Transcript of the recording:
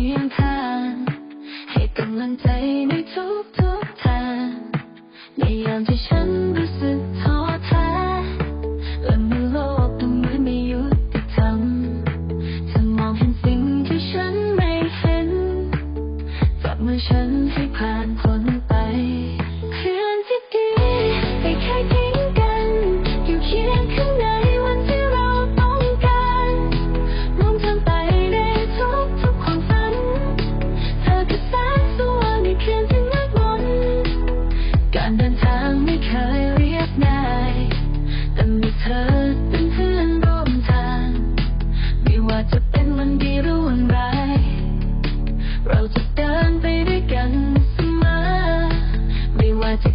ียงข้างให้กำลังใจในทุกทุกๆทางในยามที่ฉันรู้สึกท้อแท้และเมื่อโลกดูเหมือนไม่ยุติธรรมเธอมองเห็นสิ่งที่ฉันไม่เห็นจับมือฉันผ่านคน การเดินทางไม่เคยเรียบง่ายแต่มีเธอเป็นเพื่อนร่วมทาง ไม่ว่าจะเป็นวันดีหรือวันร้ายเราจะเดินไปด้วยกันเสมอไม่ว่าจะ